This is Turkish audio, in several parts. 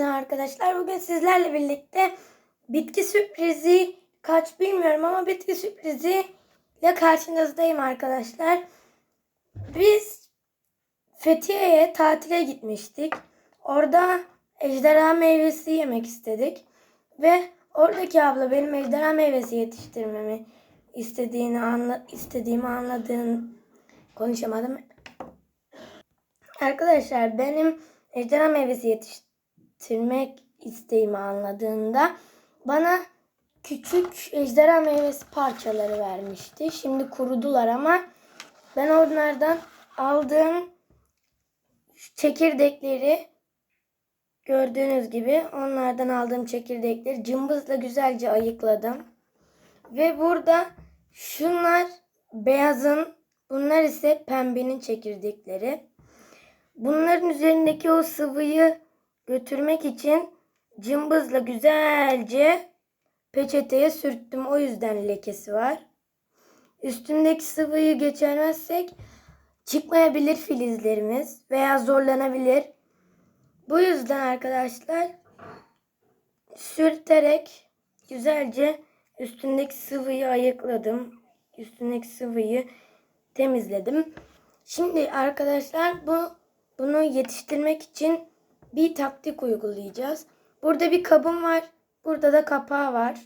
Hepinize arkadaşlar bugün sizlerle birlikte bitki sürprizi kaç bilmiyorum ama bitki sürprizi ile karşınızdayım arkadaşlar. Biz Fethiye'ye tatile gitmiştik. Orada ejderha meyvesi yemek istedik. Ve oradaki abla benim ejderha meyvesi yetiştirmemi istediğini anla, istediğimi anladığın konuşamadım. Arkadaşlar benim ejderha meyvesi yetiştirmek isteğimi anladığında bana küçük ejderha meyvesi parçaları vermişti. Şimdi kurudular ama ben onlardan aldığım çekirdekleri gördüğünüz gibi onlardan aldığım çekirdekleri cımbızla güzelce ayıkladım. Ve burada şunlar beyazın, bunlar ise pembenin çekirdekleri. Bunların üzerindeki o sıvıyı götürmek için cımbızla güzelce peçeteye sürttüm. O yüzden lekesi var. Üstündeki sıvıyı geçirmezsek çıkmayabilir filizlerimiz veya zorlanabilir. Bu yüzden arkadaşlar sürterek güzelce üstündeki sıvıyı ayıkladım. Üstündeki sıvıyı temizledim. Şimdi arkadaşlar bu bunu yetiştirmek için bir taktik uygulayacağız. Burada bir kabım var. Burada da kapağı var.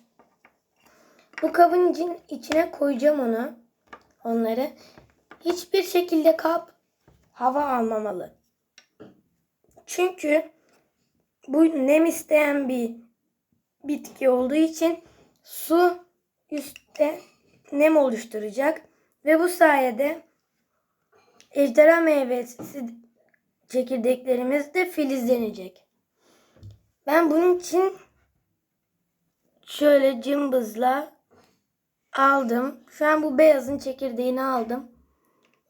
Bu kabın için, içine koyacağım onu. Onları. Hiçbir şekilde kap hava almamalı. Çünkü bu nem isteyen bir bitki olduğu için su üstte nem oluşturacak ve bu sayede ejderha meyvesi çekirdeklerimiz de filizlenecek. Ben bunun için şöyle cımbızla aldım. Şu an bu beyazın çekirdeğini aldım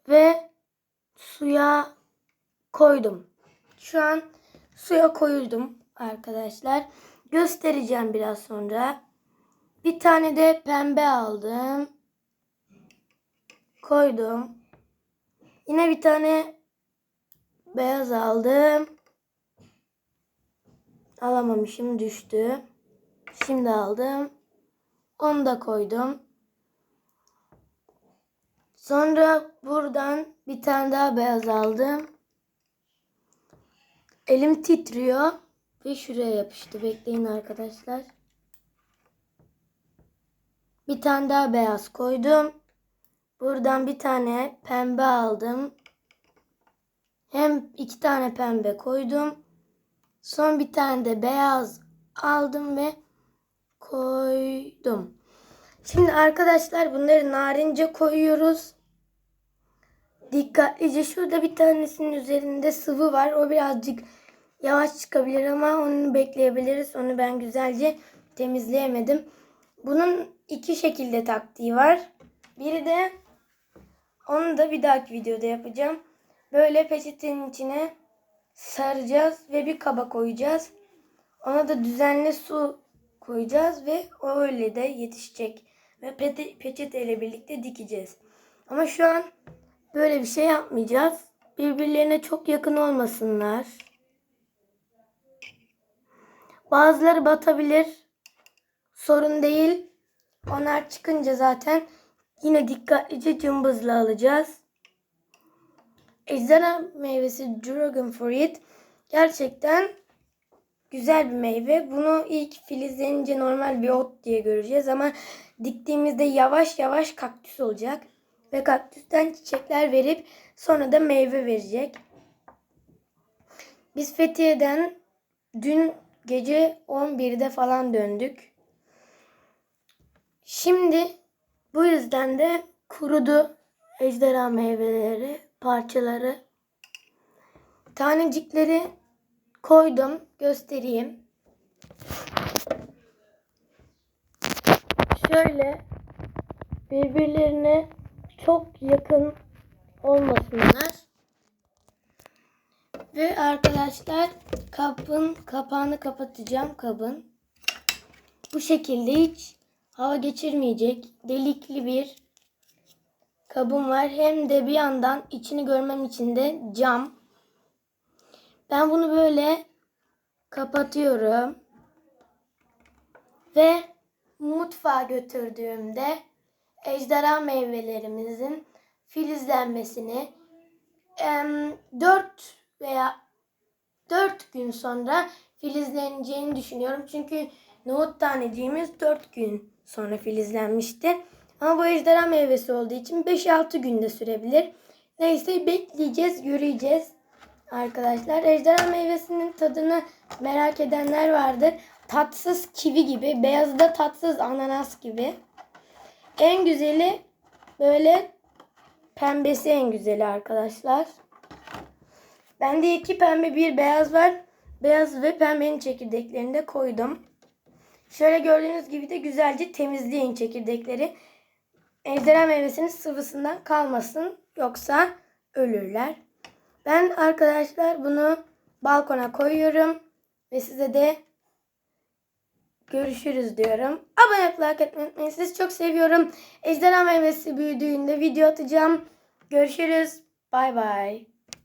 ve suya koydum. Şu an suya koydum arkadaşlar. Göstereceğim biraz sonra. Bir tane de pembe aldım. Koydum. Yine bir tane beyaz aldım. Alamamışım düştü. Şimdi aldım. Onu da koydum. Sonra buradan bir tane daha beyaz aldım. Elim titriyor ve şuraya yapıştı. Bekleyin arkadaşlar. Bir tane daha beyaz koydum. Buradan bir tane pembe aldım. Hem iki tane pembe koydum. Son bir tane de beyaz aldım ve koydum. Şimdi arkadaşlar bunları narince koyuyoruz. Dikkatlice şurada bir tanesinin üzerinde sıvı var. O birazcık yavaş çıkabilir ama onu bekleyebiliriz. Onu ben güzelce temizleyemedim. Bunun iki şekilde taktiği var. Biri de onu da bir dahaki videoda yapacağım. Böyle peçetenin içine saracağız ve bir kaba koyacağız. Ona da düzenli su koyacağız ve o öyle de yetişecek. Ve pe peçete ile birlikte dikeceğiz. Ama şu an böyle bir şey yapmayacağız. Birbirlerine çok yakın olmasınlar. Bazıları batabilir. Sorun değil. Onlar çıkınca zaten yine dikkatlice cımbızla alacağız. Ejderha meyvesi Dragon Fruit gerçekten güzel bir meyve. Bunu ilk filizlenince normal bir ot diye göreceğiz ama diktiğimizde yavaş yavaş kaktüs olacak. Ve kaktüsten çiçekler verip sonra da meyve verecek. Biz Fethiye'den dün gece 11'de falan döndük. Şimdi bu yüzden de kurudu ejderha meyveleri, parçaları. Tanecikleri koydum. Göstereyim. Şöyle birbirlerine çok yakın olmasınlar. Ve arkadaşlar kabın kapağını kapatacağım kabın. Bu şekilde hiç hava geçirmeyecek delikli bir kabım var. Hem de bir yandan içini görmem için de cam. Ben bunu böyle kapatıyorum. Ve mutfağa götürdüğümde ejderha meyvelerimizin filizlenmesini 4 veya 4 gün sonra filizleneceğini düşünüyorum. Çünkü nohut taneciğimiz 4 gün sonra filizlenmişti. Ama bu ejderha meyvesi olduğu için 5-6 günde sürebilir. Neyse bekleyeceğiz, göreceğiz arkadaşlar. Ejderha meyvesinin tadını merak edenler vardır. Tatsız kivi gibi, beyazı da tatsız ananas gibi. En güzeli böyle pembesi en güzeli arkadaşlar. Bende iki pembe bir beyaz var. Beyaz ve pembenin çekirdeklerini de koydum. Şöyle gördüğünüz gibi de güzelce temizleyin çekirdekleri. Ejderha meyvesinin sıvısından kalmasın. Yoksa ölürler. Ben arkadaşlar bunu balkona koyuyorum. Ve size de görüşürüz diyorum. Abone olup like etmeyi unutmayın. Sizi çok seviyorum. Ejderha meyvesi büyüdüğünde video atacağım. Görüşürüz. Bay bay.